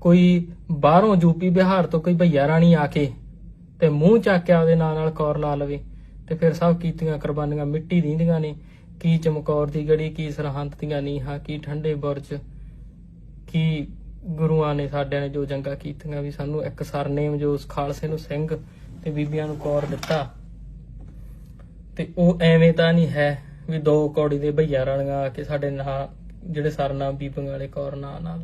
ਕੋਈ ਬਾਹਰੋਂ ਯੂਪੀ ਬਿਹਾਰ ਤੋਂ ਕੋਈ ਭਈਆ ਰਾਣੀ ਆ ਕੇ ਤੇ ਮੂੰਹ ਚੱਕਿਆ ਕੇ ਨਾਂ ਨਾਲ ਕੌਰ ਲਾ ਲਵੇ ਤੇ ਫਿਰ ਸਭ ਕੀਤੀਆਂ ਕੁਰਬਾਨੀਆਂ ਮਿੱਟੀ ਦੀਆਂ ਨੇ, ਕੀ ਚਮਕੌਰ ਦੀ ਗੜੀ, ਕੀ ਸਰਹੰਦ ਦੀਆਂ ਨੀਹਾਂ, ਕੀ ਠੰਡੇ ਬੁਰਜ, ਕੀ ਗੁਰੂਆਂ ਨੇ ਸਾਡਿਆਂ ਨੇ ਜੋ ਜੰਗਾਂ ਕੀਤੀਆਂ ਵੀ ਸਾਨੂੰ ਇੱਕ ਸਰਨੇਮ ਜੋ ਉਸ ਖਾਲਸੇ ਨੂੰ ਸਿੰਘ ਤੇ ਬੀਬੀਆਂ ਨੂੰ ਕੌਰ ਦਿੱਤਾ। ਤੇ ਉਹ ਐਵੇਂ ਤਾਂ ਨਹੀਂ ਹੈ ਵੀ ਦੋ ਕੌੜੀ ਦੇ ਭਈਆ ਰਾਣੀਆਂ ਆ ਕੇ ਸਾਡੇ ਨਾਂ, ਜਿਹੜੇ ਸਰਨਾਮ ਬੀਬੀਆਂ ਵਾਲੇ ਕੌਰ ਨਾਂ ਨਾਲ ਲਾ